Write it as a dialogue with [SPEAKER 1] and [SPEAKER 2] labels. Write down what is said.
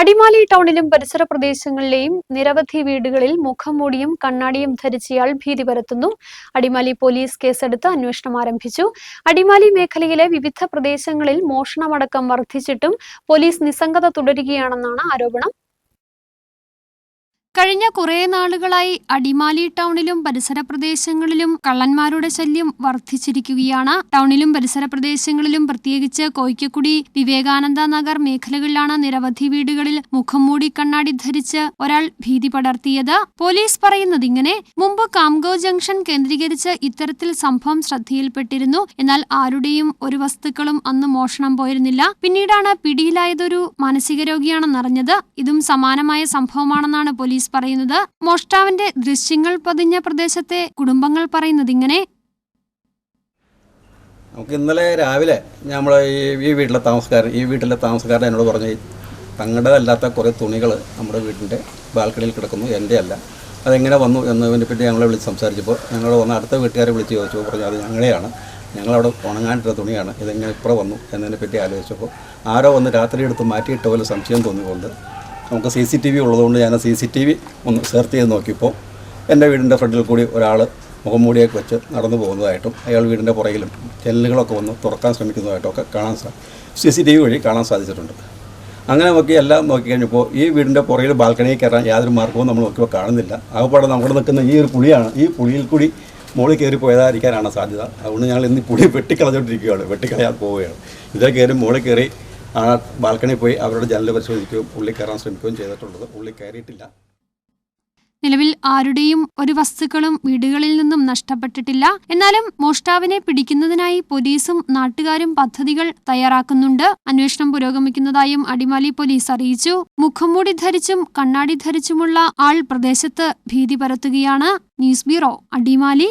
[SPEAKER 1] അടിമാലി ടൗണിലും പരിസര പ്രദേശങ്ങളിലെയും നിരവധി വീടുകളിൽ മുഖംമൂടിയും കണ്ണാടിയും ധരിച്ചയാൾ ഭീതി പരത്തുന്നു. അടിമാലി പോലീസ് കേസെടുത്ത് അന്വേഷണം ആരംഭിച്ചു. അടിമാലി മേഖലയിലെ വിവിധ പ്രദേശങ്ങളിൽ മോഷണമടക്കം വർദ്ധിച്ചിട്ടും പോലീസ് നിസ്സംഗത തുടരുകയാണെന്നാണ് ആരോപണം. കഴിഞ്ഞ കുറേ നാളുകളായി അടിമാലി ടൗണിലും പരിസര പ്രദേശങ്ങളിലും കള്ളന്മാരുടെ ശല്യം വർദ്ധിച്ചിരിക്കുകയാണ്. ടൗണിലും പരിസര പ്രദേശങ്ങളിലും പ്രത്യേകിച്ച് കോയ്ക്കക്കുടി വിവേകാനന്ദ നഗർ മേഖലകളിലാണ് നിരവധി വീടുകളിൽ മുഖംമൂടി കണ്ണാടി ധരിച്ച് ഒരാൾ ഭീതി പടർത്തിയത്. പോലീസ് പറയുന്നത് ഇങ്ങനെ മുമ്പ് കാംഗോ ജംഗ്ഷൻ കേന്ദ്രീകരിച്ച് ഇത്തരത്തിൽ സംഭവം ശ്രദ്ധയിൽപ്പെട്ടിരുന്നു. എന്നാൽ ആരുടെയും ഒരു വസ്തുക്കളും അന്ന് മോഷണം പോയിരുന്നില്ല. പിന്നീടാണ് പിടിയിലായതൊരു മാനസിക രോഗിയാണെന്നറിഞ്ഞത് ഇതും സമാനമായ സംഭവമാണെന്നാണ് പോലീസ് പറയുന്നത് മോഷ്ടാവിന്റെ ദൃശ്യങ്ങൾ പതിഞ്ഞ പ്രദേശത്തെ കുടുംബങ്ങൾ പറയുന്നത് ഇങ്ങനെ.
[SPEAKER 2] നമുക്ക് ഇന്നലെ രാവിലെ നമ്മൾ ഈ ഈ വീട്ടിലെ താമസക്കാരൻ ഈ വീട്ടിലെ താമസക്കാരൻ എന്നോട് പറഞ്ഞു തങ്ങളുടേതല്ലാത്ത കുറേ തുണികൾ നമ്മുടെ വീടിന്റെ ബാൽക്കണിയിൽ കിടക്കുന്നു എന്റെ അല്ല. അതെങ്ങനെ വന്നു എന്നതിനെ പറ്റി ഞങ്ങളെ വിളിച്ച് സംസാരിച്ചപ്പോൾ ഞങ്ങൾ വന്ന അടുത്ത വീട്ടുകാരെ വിളിച്ച് ചോദിച്ചു പറഞ്ഞു അത് ഞങ്ങളെയാണ്. ഞങ്ങളവിടെ ഉണങ്ങാനിട്ട തുണിയാണ്. ഇതെങ്ങനെ ഇപ്പുറം വന്നു? എന്നതിനെ പറ്റി ആലോചിച്ചപ്പോൾ ആരോ വന്ന് രാത്രി എടുത്ത് മാറ്റിയിട്ട പോലെ സംശയം തോന്നിക്കൊണ്ട് നമുക്ക് സി സി ടി വി ഉള്ളതുകൊണ്ട് ഞാൻ സി സി ടി വി ഒന്ന് സെർച്ച് ചെയ്ത് നോക്കിയപ്പോൾ എന്റെ വീടിന്റെ ഫ്രണ്ടിൽ കൂടി ഒരാൾ മുഖംമൂടിയൊക്കെ വെച്ച് നടന്നു പോകുന്നതായിട്ടും അയാൾ വീടിന്റെ പുറകിലും ജനലുകളൊക്കെ വന്ന് തുറക്കാൻ ശ്രമിക്കുന്നതായിട്ടൊക്കെ കാണാൻ സാ സി സി ടി വി വഴി കാണാൻ സാധിച്ചിട്ടുണ്ട്. അങ്ങനെ നോക്കി എല്ലാം നോക്കി കഴിഞ്ഞപ്പോൾ ഈ വീടിന്റെ പുറകിൽ ബാൽക്കണിയിൽ കയറാൻ യാതൊരു മാർഗവും നമ്മൾ നോക്കിയപ്പോൾ കാണുന്നില്ല. ആകപ്പാടെ നമ്മുടെ നിൽക്കുന്ന ഈ ഒരു പുളിയാണ്. ഈ പുളിയിൽ കൂടി മുകളിൽ കയറി പോയതായിരിക്കാനാണ് സാധ്യത. അതുകൊണ്ട് ഞങ്ങൾ ഇന്ന് പുളി വെട്ടിക്കളഞ്ഞുകൊണ്ടിരിക്കുകയാണ്. വെട്ടിക്കളയാൻ പോവുകയാണ്. ഇതിൽ കയറി മുകളിൽ കയറി ആ ബാൽക്കണിയിൽ പോയി അവരുടെ ജനൽ പരിശോധിക്കുകയും ഉള്ളിൽ കയറാൻ ശ്രമിക്കുകയും ചെയ്തിട്ടുള്ളത് ഉള്ളിൽ കയറിയിട്ടില്ല.
[SPEAKER 1] നിലവിൽ ആരുടെയും ഒരു വസ്തുക്കളും വീടുകളിൽ നിന്നും നഷ്ടപ്പെട്ടിട്ടില്ല. എന്നാലും മോഷ്ടാവിനെ പിടിക്കുന്നതിനായി പോലീസും നാട്ടുകാരും പദ്ധതികൾ തയ്യാറാക്കുന്നുണ്ട്. അന്വേഷണം പുരോഗമിക്കുന്നതായും അടിമാലി പോലീസ് അറിയിച്ചു. മുഖംമൂടി ധരിച്ചും കണ്ണാടി ധരിച്ചുമുള്ള ആൾ പ്രദേശത്ത് ഭീതി പരത്തുകയാണ്. News bureau Adimali.